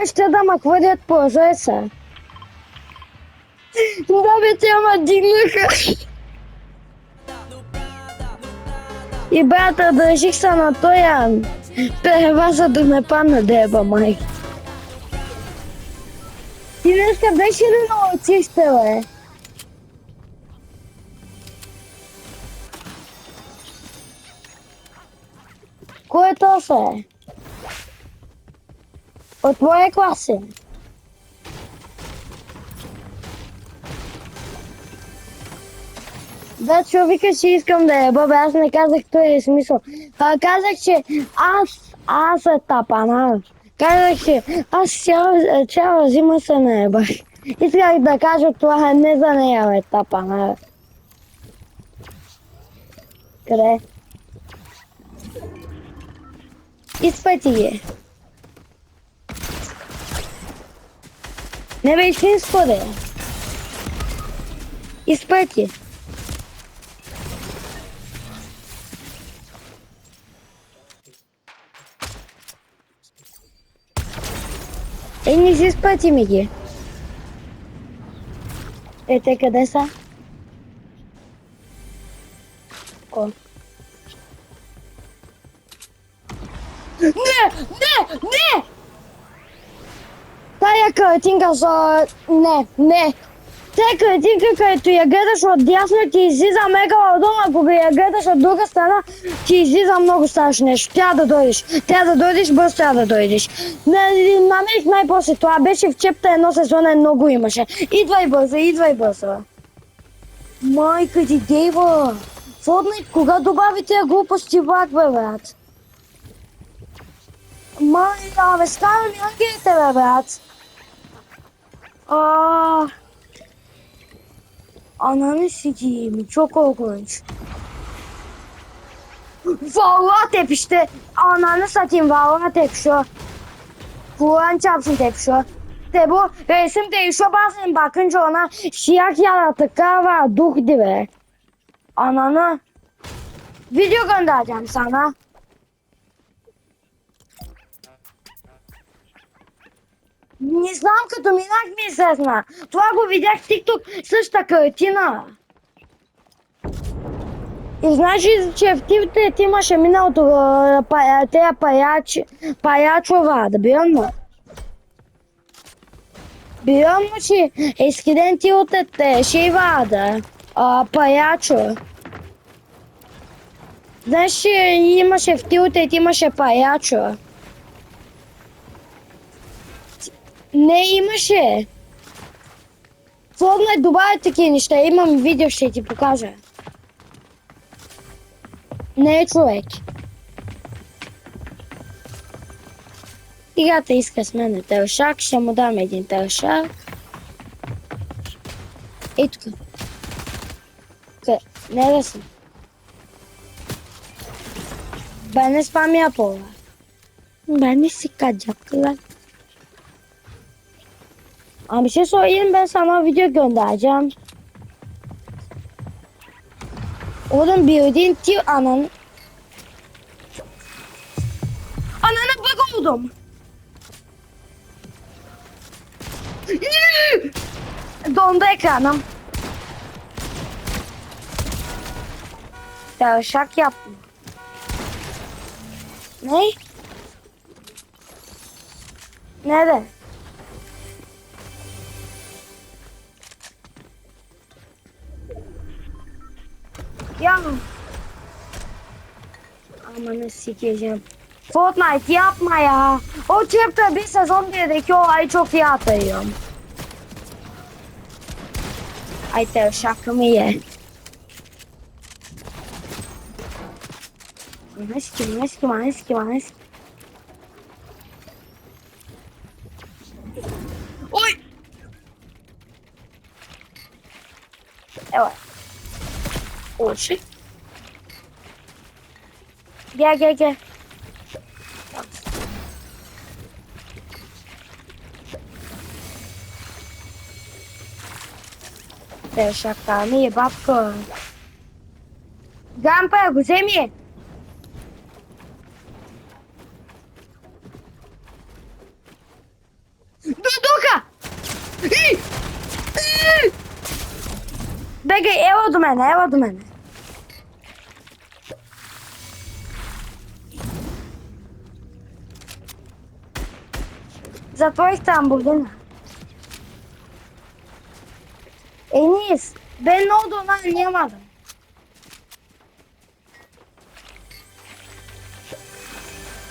Kaç adam akvaryat bozuyorsa. Nawet ja mam dinlika. І бета до всіх санаторіям перевезти на пана деба май. І не скажи, що не научиш тебе. Кое то все. От твоя клас е. Да, човека ще искам да е бабе, аз не казах той е смисъл. А, казах, че аз, аз е тапана. Казах, че аз цяла, зима се наебах. Исках да кажа това е не за нея, бе, тапана. Къде? Изпъти ги. Навіть сходи. І спеці. И не здесь миги. Это кадеса. О. Не, не, не! Тая картинка за... Не, не. Тая картинка, където я гледаш от дясно, ти излиза мега удобно, ако я гледаш от друга страна, ти излиза много страшно нещо. Трябва да дойдеш. Трябва да дойдеш, бързо трябва да дойдеш. На- Намерих най-после това. Беше в чепта едно сезона, много имаше. Идвай бързо, идвай бързо. Майка ти, Дейва! Fortnite, кога добави тия глупости влак, бе, брат? Май, абе, става ми ангелите, бе, брат. А, Ananı sikeyim. Çok korkunç. Vallahi tepişti. Ananı satayım vallahi tepişiyor. Kur'an çarpsın tepişiyor. De bu resim değişiyor bazen bakınca ona siyah yaratıklar var. Dur dibe. Ananı. Video göndereceğim sana. Не знам, като минах ми излезна. Това го видях в TikTok, същата картина. И знаеш ли, че в тивите ти имаше миналото тея паячи, паячова, да бирам му. Бирам му, че eskiden tiltette şey vardı. А, паячо. Знаеш, имаше в тилтет, имаше паячо. Не, имаше. Fortnite добавя такива неща. Имам видео, ще ти покажа. Не е човек. Играта иска с мен телшак. Ще му дам един телшак. И тук. Не да съм. Ben de spam yapıyorlar. Ben de sikacaklar. Ama bir şey söyleyeyim ben sana video göndereceğim. Oğlum bildiğin tip ananı... Anana bak oldum. Dondu ekranım. Ya şak yapma. Ne? Nerede? Ya. Amanı sikeceğim. Fortnite yapma ya. O chapter bir sezon birdeki olayı çok iyi hatırlıyorum. Ay te şakamı ye. Ananı sikeyim, ananı sikeyim, ananı sikeyim, ananı sikeyim. Oy! Evet. Oh shit. Gel gel gel. Te szakami, babko. Gampa, ku Bekle evo do mene, evo do mene. Zatvorih tam burada. Enis, ben ne olduğunu anlayamadım.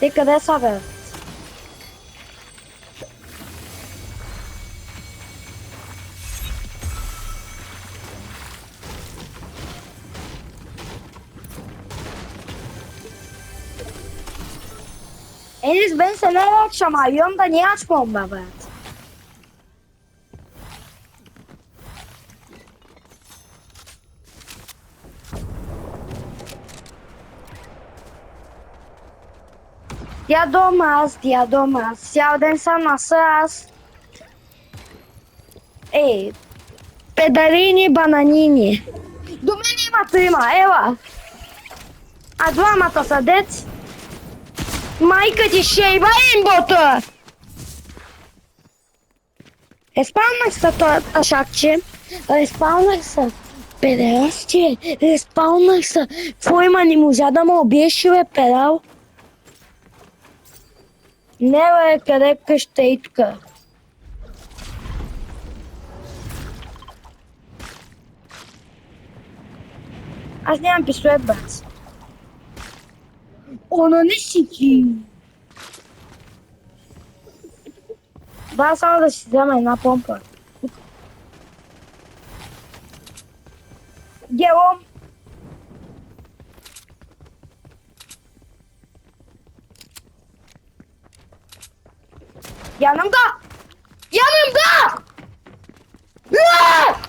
Dikkat et haber. Enis ben seni her akşam arıyorum da niye açmam baba? Dia domas, dia domas. Ciao densa massas. Ej, pedarini bananini. Do mene ima trima, evo. A dvama to sadec. Майка ти ще е има botu! Е, Респаунах се това шакче. Респаунах се. 50. Респаунах се. Твой има не можа да ме убиеш, бе, е педал. Не, бе, къде къща и тук. Аз нямам пистолет, брат. Ananı sikeyim. Ben sana da çizemeyin ha pompa. Yanımda. Yanımda. Aa!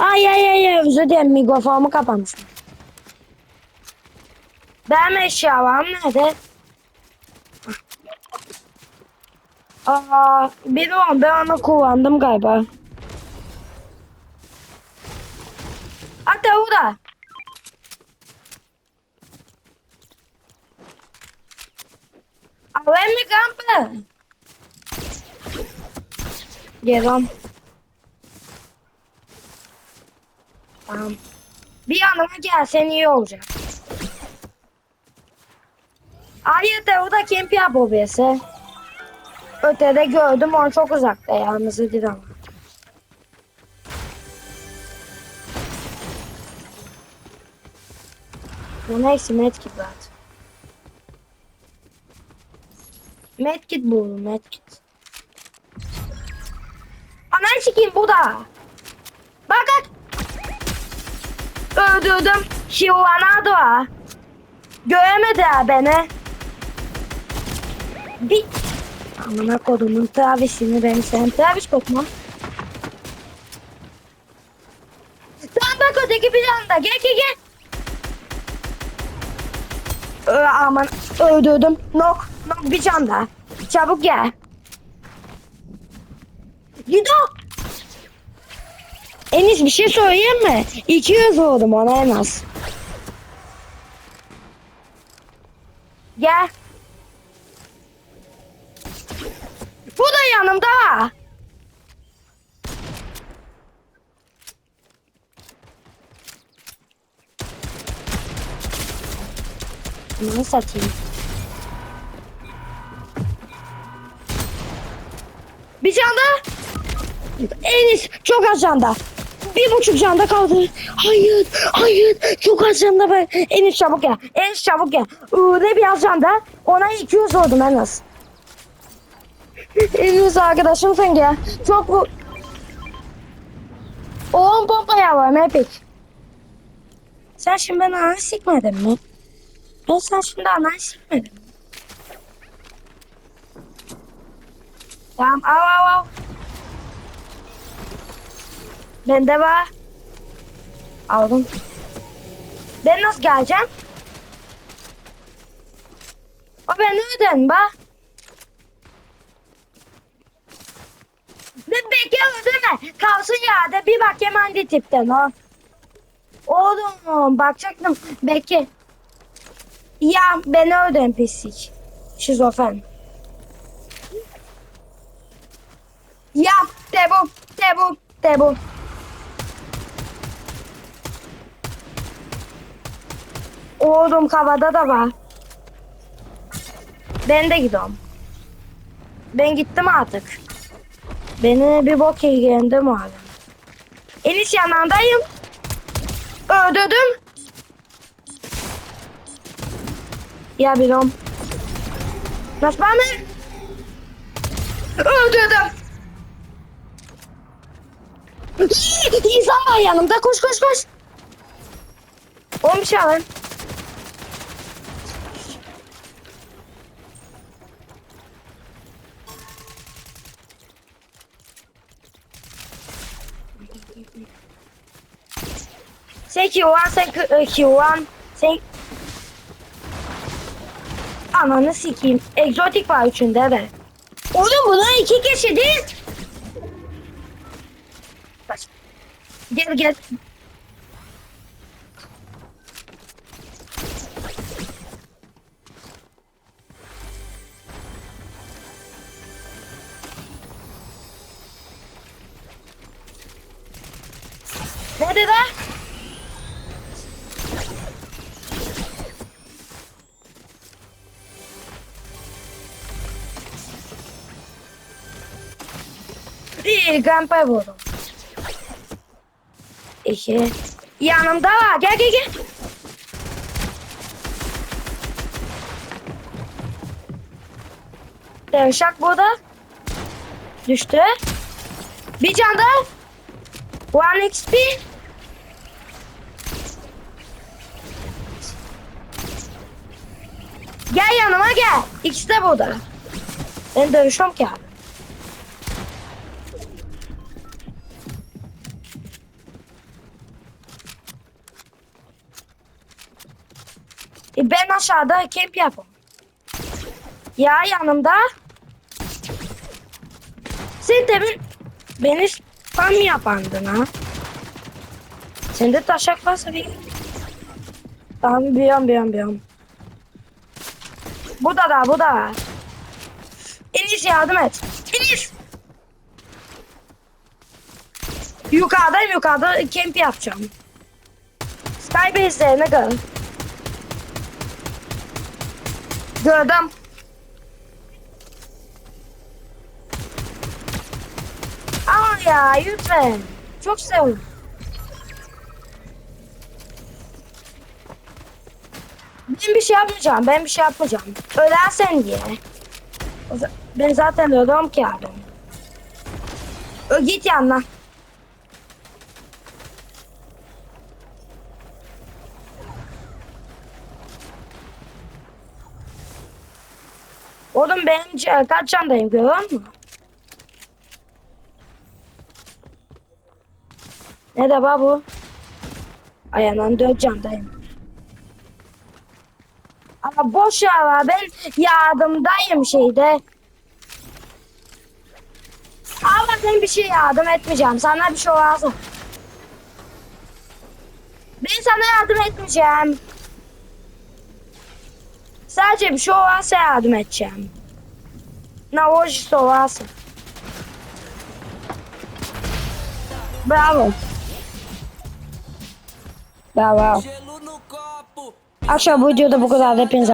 Ay ay ay özür dilerim mikrofonumu kapamışım. Benim eşyalarım nerede? Aa, on ben onu kullandım galiba. Hatta burada. Alem mi kampı? Geliyorum. Tamam. Bir yanıma gelsen iyi olacak. Hayır de o da kemp yap obesi. Ötede gördüm onu çok uzakta yalnız değil ama. Bu neyse medkit var. Medkit buldum medkit. Anan sikeyim bu da. Bak bak. Öldürdüm. Şivanado. Göremedi ha beni. Bir... Amına kodumun Travis'ini ben sen Travis kokma. Tamam bak öteki bir anda gel gel gel. Ö, aman öldürdüm. Nok nok bir can daha. Çabuk gel. Gido. Enis bir şey söyleyeyim mi? 200 vurdum ona en az. Gel. Bu da yanımda. Bunu satayım. Bir can daha. Enis çok az canda. Bir buçuk canda kaldı. Hayır, hayır. Çok az canda be. Enis çabuk gel. Enis çabuk gel. Uğur'da biraz canda. Ona 200 vurdum en az. Enis arkadaşım sen gel. Çok bu... 10 pompa var Mepik. Sen şimdi ben ananı sikmedin mi? Ben sen şimdi ananı sikmedin mi? Tamam av av av. Bende var. Aldım. Ben nasıl geleceğim? O ben nereden bak? Ne bekliyorum değil mi? Kalsın yerde bir bak hemen de tipten o. Oğlum bakacaktım. Bekle. Ya beni öldün pislik. Şizofren. Ya de bu, de bu, de bu. Oğlum kavada da var. Ben de gidiyorum. Ben gittim artık. Beni bir bok ilgilendi muhabbim. Enis yanındayım. Öldürdüm. Ya biliyorum. Nasıl bana? Öldürdüm. İnsan var yanımda. Koş koş koş. Oğlum bir şey Sen Q1, sen Q- e, Q1, sen... Ananı sikeyim. Egzotik var üçünde de. Oğlum bunlar iki kişi değil. Gel gel. Ne dedi? Bir gampa vurdum. İki. Yanımda var. Gel gel gel. Devşak burada. Düştü. Bir can daha. One XP. Gel yanıma gel. İkisi de burada. Ben dövüşüyorum ki abi. E ben aşağıda kemp yapım. Ya yanımda. Sen demin beni spam yapandın ha. Sende taşak varsa bir... Tamam biliyorum biliyorum biliyorum. Bu da da bu da. Enis yardım et. Enis. Yukarıdayım yukarıda kemp yapacağım. Skybase'de ne? Gördüm. Ama ya lütfen. Çok seviyorum. Ben bir şey yapmayacağım. Ben bir şey yapmayacağım. Ölersen diye. Ben zaten ölüyorum ki abi. Ö, git yanına. Oğlum ben kaç candayım görüyor musun? Ne de bu? Ayağından dört candayım. Boş ver var. Ben yardımdayım şeyde. Ama ben bir şey yardım etmeyeceğim. Sana bir şey olursa. Ben sana yardım etmeyeceğim. Sadece bir şey olursa yardım edeceğim. Ne hoş olursa. Bravo. Bravo. Akşam bu videoda bu kadar. Hepinize